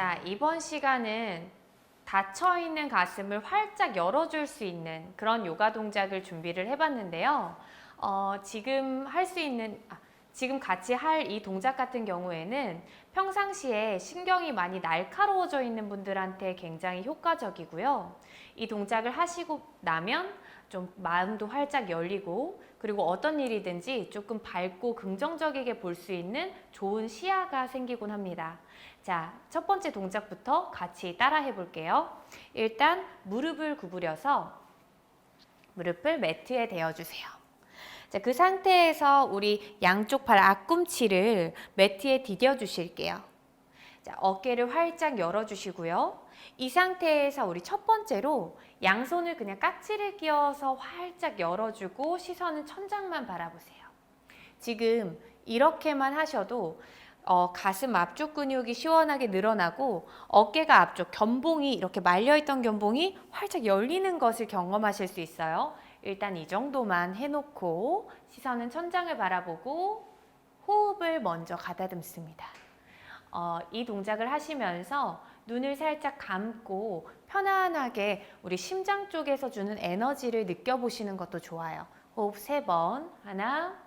자, 이번 시간은 닫혀 있는 가슴을 활짝 열어줄 수 있는 그런 요가 동작을 준비를 해봤는데요. 어, 지금 할 수 있는, 아, 지금 같이 할 이 동작 같은 경우에는 평상시에 신경이 많이 날카로워져 있는 분들한테 굉장히 효과적이고요. 이 동작을 하시고 나면 좀 마음도 활짝 열리고 그리고 어떤 일이든지 조금 밝고 긍정적이게 볼 수 있는 좋은 시야가 생기곤 합니다. 자, 첫 번째 동작부터 같이 따라 해 볼게요. 일단 무릎을 구부려서 무릎을 매트에 대어주세요. 자, 그 상태에서 우리 양쪽 발 앞꿈치를 매트에 디뎌 주실게요. 자, 어깨를 활짝 열어 주시고요. 이 상태에서 우리 첫 번째로 양손을 그냥 깍지를 끼워서 활짝 열어주고 시선은 천장만 바라보세요. 지금 이렇게만 하셔도 어, 가슴 앞쪽 근육이 시원하게 늘어나고 어깨가 앞쪽 견봉이 이렇게 말려있던 견봉이 활짝 열리는 것을 경험하실 수 있어요. 일단 이 정도만 해놓고 시선은 천장을 바라보고 호흡을 먼저 가다듬습니다. 어, 이 동작을 하시면서 눈을 살짝 감고 편안하게 우리 심장 쪽에서 주는 에너지를 느껴보시는 것도 좋아요. 호흡 세 번. 하나.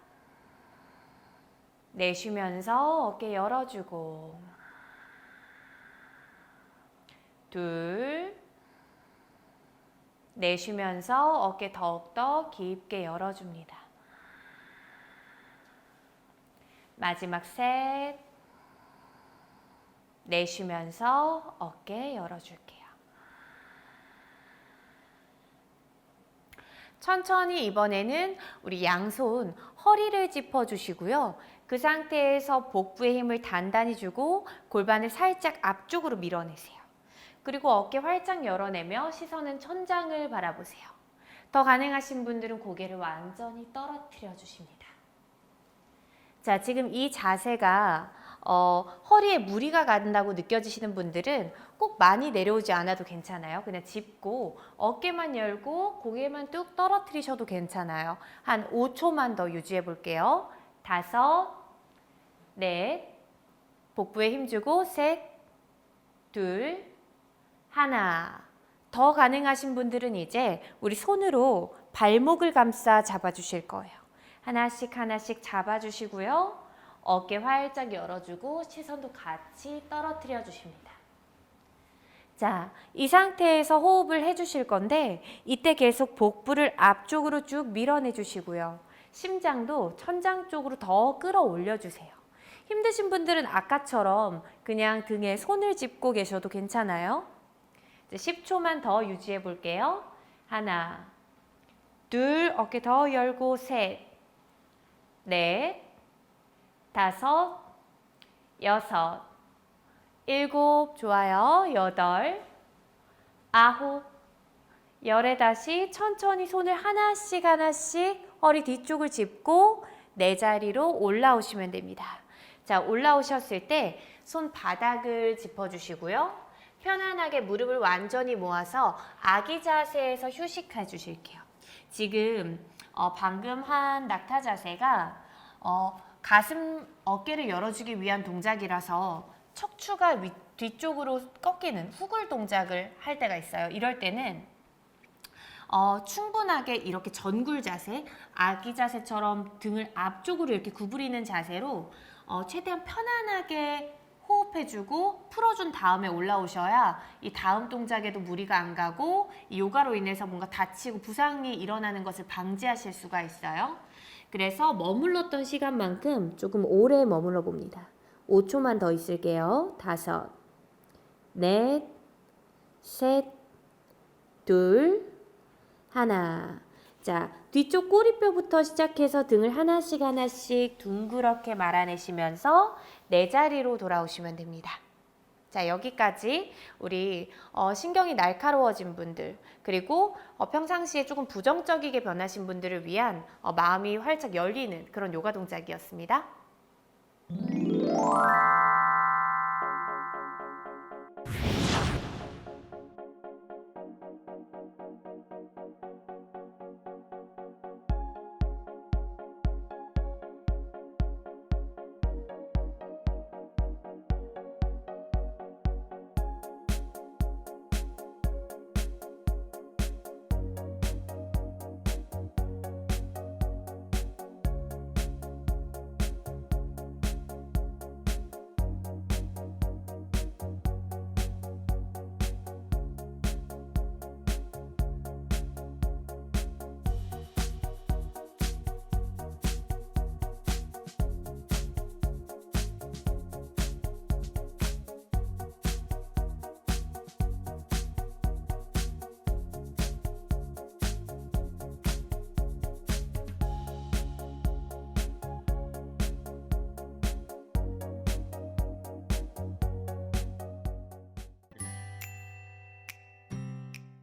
내쉬면서 어깨 열어주고. 둘. 내쉬면서 어깨 더욱더 깊게 열어줍니다. 마지막 셋. 내쉬면서 어깨 열어줄게요. 천천히 이번에는 우리 양손 허리를 짚어주시고요. 그 상태에서 복부에 힘을 단단히 주고 골반을 살짝 앞쪽으로 밀어내세요. 그리고 어깨 활짝 열어내며 시선은 천장을 바라보세요. 더 가능하신 분들은 고개를 완전히 떨어뜨려 주십니다. 자, 지금 이 자세가 어, 허리에 무리가 간다고 느껴지시는 분들은 꼭 많이 내려오지 않아도 괜찮아요. 그냥 짚고 어깨만 열고 고개만 뚝 떨어뜨리셔도 괜찮아요. 한 5초만 더 유지해 볼게요. 다섯, 넷, 복부에 힘주고 셋, 둘, 하나. 더 가능하신 분들은 이제 우리 손으로 발목을 감싸 잡아주실 거예요. 하나씩 하나씩 잡아주시고요. 어깨 활짝 열어주고 시선도 같이 떨어뜨려 주십니다. 자, 이 상태에서 호흡을 해주실 건데 이때 계속 복부를 앞쪽으로 쭉 밀어내 주시고요. 심장도 천장 쪽으로 더 끌어올려 주세요. 힘드신 분들은 아까처럼 그냥 등에 손을 짚고 계셔도 괜찮아요. 이제 10초만 더 유지해 볼게요. 하나, 둘, 어깨 더 열고 셋, 넷, 다섯, 여섯, 일곱, 좋아요. 여덟, 아홉, 열에 다시 천천히 손을 하나씩 하나씩 허리 뒤쪽을 짚고 내 자리로 올라오시면 됩니다. 자, 올라오셨을 때 손 바닥을 짚어주시고요. 편안하게 무릎을 완전히 모아서 아기 자세에서 휴식해 주실게요. 지금 어, 방금 한 낙타 자세가 어, 가슴 어깨를 열어주기 위한 동작이라서 척추가 위, 뒤쪽으로 꺾이는 후굴 동작을 할 때가 있어요. 이럴 때는 어, 충분하게 이렇게 전굴 자세, 아기 자세처럼 등을 앞쪽으로 이렇게 구부리는 자세로 어, 최대한 편안하게 호흡해주고 풀어준 다음에 올라오셔야 이 다음 동작에도 무리가 안 가고 이 요가로 인해서 뭔가 다치고 부상이 일어나는 것을 방지하실 수가 있어요. 그래서 머물렀던 시간만큼 조금 오래 머물러 봅니다. 5초만 더 있을게요. 다섯, 넷, 셋, 둘, 하나. 자, 뒤쪽 꼬리뼈부터 시작해서 등을 하나씩 하나씩 둥그렇게 말아내시면서 내 자리로 돌아오시면 됩니다. 자, 여기까지 우리 어, 신경이 날카로워진 분들, 그리고 어, 평상시에 조금 부정적이게 변하신 분들을 위한 어, 마음이 활짝 열리는 그런 요가 동작이었습니다.